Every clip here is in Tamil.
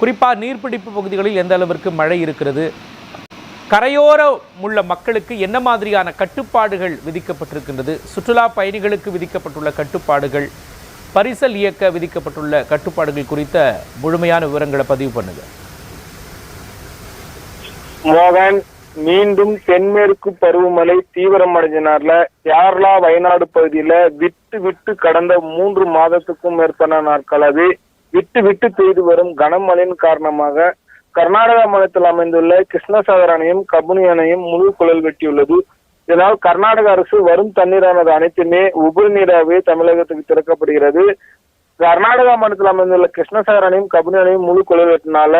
குறிப்பாக நீர்பிடிப்பு பகுதிகளில் எந்த அளவிற்கு மழை இருக்கிறது? கரையோரம் உள்ள மக்களுக்கு என்ன மாதிரியான கட்டுப்பாடுகள் விதிக்கப்பட்டிருக்கின்றது? சுற்றுலா பயணிகளுக்கு விதிக்கப்பட்டுள்ள கட்டுப்பாடுகள் பரிசல் இயக்க விதிக்கப்பட்டுள்ள கட்டுப்பாடுகள் குறித்த முழுமையான விவரங்களை பதிவு பண்ணுங்க. மோகன் மீண்டும் தென்மேற்கு பருவமழை தீவிரம் அடைஞ்சினார்ல கேரளா வயநாடு பகுதியில விட்டு விட்டு கடந்த மூன்று மாதத்துக்கும் மேற்பட்ட நாட்களாவே விட்டு விட்டு பெய்து வரும் கனமழையின் காரணமாக கர்நாடகா மாநிலத்தில் அமைந்துள்ள கிருஷ்ணசாகர் அணையும் கபுனி அணையும் முழு குழல் வெட்டியுள்ளது. இதனால் கர்நாடக அரசு வரும் தண்ணீரானது அனைத்துமே உபரி நீராகவே தமிழகத்துக்கு திறக்கப்படுகிறது. கர்நாடகா மாநிலத்தில் அமைந்துள்ள கிருஷ்ணசாகர் அணையும் கபுனி அணையும் முழு குழல் வெட்டினால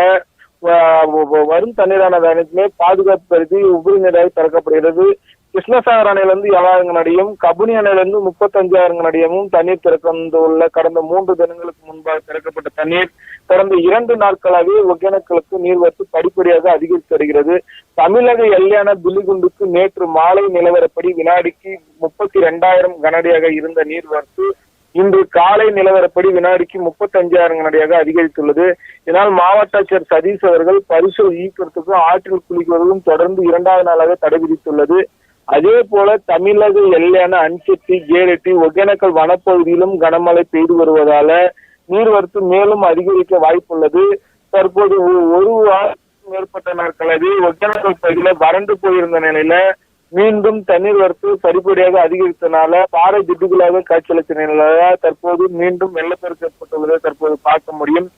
வரும் தண்ணீரானது அனைத்துமே பாதுகாப்பு கருதி உபரி நீராக திறக்கப்படுகிறது. கிருஷ்ணசாகர் அணையிலிருந்து ஏழாயிரம் அடியும் கபினி அணையிலிருந்து முப்பத்தஞ்சாயிரம் அடியமும் தண்ணீர் திறக்கந்துள்ள கடந்த மூன்று தினங்களுக்கு முன்பாக திறக்கப்பட்ட தண்ணீர் கடந்த இரண்டு நாட்களாகவே ஒகேனக்கலுக்கு நீர்வரத்து படிப்படியாக அதிகரித்து வருகிறது. தமிழக எல்லையான பில்லிகுண்டுக்கு நேற்று மாலை நிலவரப்படி வினாடிக்கு முப்பத்தி இரண்டாயிரம் கனஅடியாக இருந்த நீர்வரத்து இன்று காலை நிலவரப்படி வினாடிக்கு முப்பத்தி அஞ்சாயிரம் கனடியாக அதிகரித்துள்ளது. இதனால் மாவட்ட ஆட்சியர் சதீஷ் அவர்கள் பரிசு ஈக்கிறதுக்கும் ஆற்றில் குளிக்குவதற்கும் தொடர்ந்து இரண்டாவது நாளாக தடை விதித்துள்ளது. அதே போல தமிழக எல்லையான அன்செட்டி கேரட்டி ஒகேனக்கல் வனப்பகுதியிலும் கனமழை பெய்து வருவதால நீர்வரத்து மேலும் அதிகரிக்க வாய்ப்புள்ளது. தற்போது ஒரு வாரத்துக்கும் மேற்பட்ட நாட்களாகவே ஒகேனக்கல் பகுதியில வறண்டு போயிருந்த நிலையில மீண்டும் தண்ணீர் வரத்து படிப்படியாக அதிகரித்தனால பாறை திட்டுகளாக காட்சியளித்த தற்போது மீண்டும் வெள்ளப்பெருக்கு ஏற்பட்டுள்ளதை தற்போது பார்க்க முடியும்.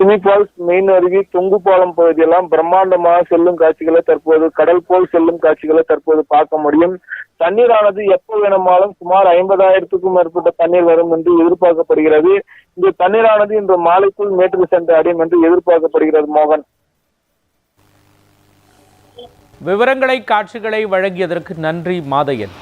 சிமி ஃபால்ஸ் மெயின் அருவி தொங்கு பாலம் பகுதியெல்லாம் பிரம்மாண்டமாக செல்லும் காட்சிகளை தற்போது கடல் போல் செல்லும் காட்சிகளை தற்போது பார்க்க முடியும். தண்ணீரானது எப்போ வேணுமாலும் சுமார் ஐம்பதாயிரத்துக்கும் மேற்பட்ட தண்ணீர் வரும் என்று எதிர்பார்க்கப்படுகிறது. இந்த தண்ணீரானது இன்று மாலைக்குள் மேட்டுக்கு சென்று அடையும் என்று எதிர்பார்க்கப்படுகிறது மோகன். விவரங்களை காட்சிகளை வழங்கியதற்கு நன்றி மாதையன்.